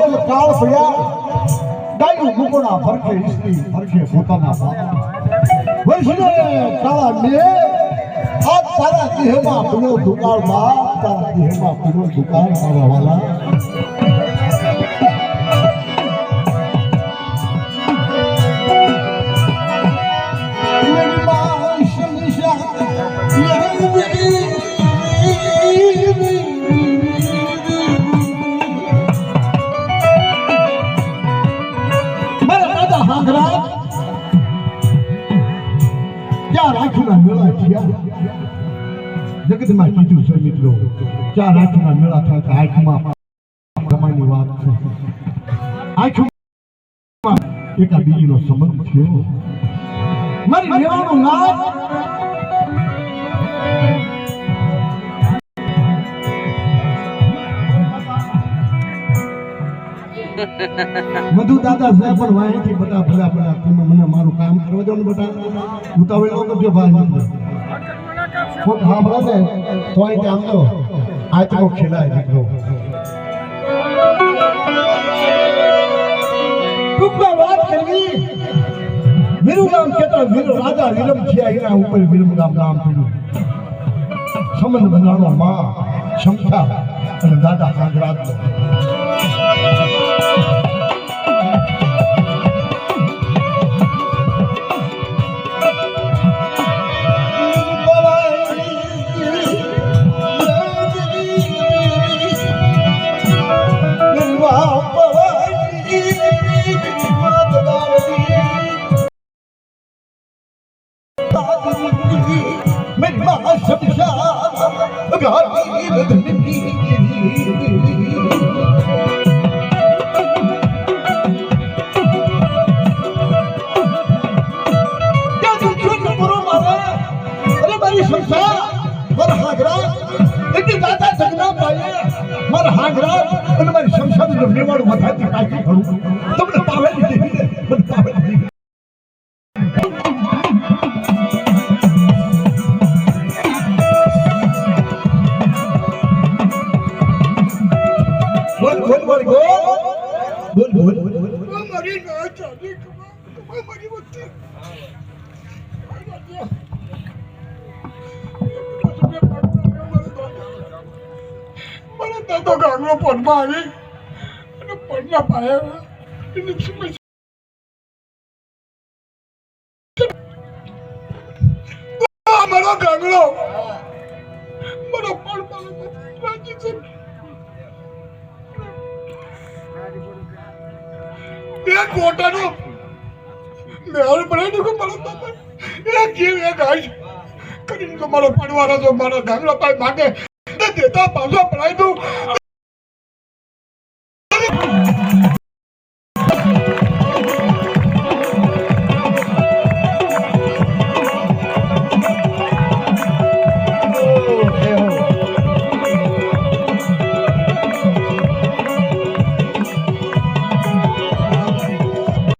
ભરેલ કાળ ભયા ડાયું મુકુણા ફરકે ઈશ્વરી ફરકે પોતાના બાપ. વૈષ્ણવે કાળા લે આ તારા દેહમાં પીળો દુકાળ બા તારા દેહમાં પીળો દુકાળ મારા ક્યાં રાખીના મેળા થયા જગતમાં કીધું છે મિત્રો ચાર રાખીના મેળા થયા તો આંખમાં કમાની વાત છે. આંખમાં એકા બીજીનો સંબંધ થયો મારી લેવાનું નામ મધુ દાદા સાહેબ પણ વાંચી બટા ભલા ભલા તમે મને મારું કામ કરવા દો ને બટા ઉતાવળ ન કરજો ભાઈ કોક સાંભળે ને તો અહીં કામ દો આ તો ખેલાય દીકરો. ટૂંકમાં વાત કરવી. વિરુગામ કેતા વિરુ, રાજા વિરમ થયા એના ઉપર વિરમગામ નામ પડ્યું. સંબંધ બંધાણો માં ક્ષમતા અને દાદા કાગરાજ તારી મેં મા શમશાન ગાડી રધની મારા હાંગરા અને મારી શમશાન જમીવાળું વધારે કાઢી કરું બોલ. મારી ના ચાલી કમા મારી વચ્ચે મને દાદો પનમાં આવી અને પગના પાયા એને મારો ગાંગડો મારો પણ મારો બે કોટાનો મેળ પડે કે મારો બાપા. એ કેવ એ ગાય? કરીને તો મારો પડવાનો મારા ગામડા પાય માગે દેતા પાછો પડાઈ દઉં.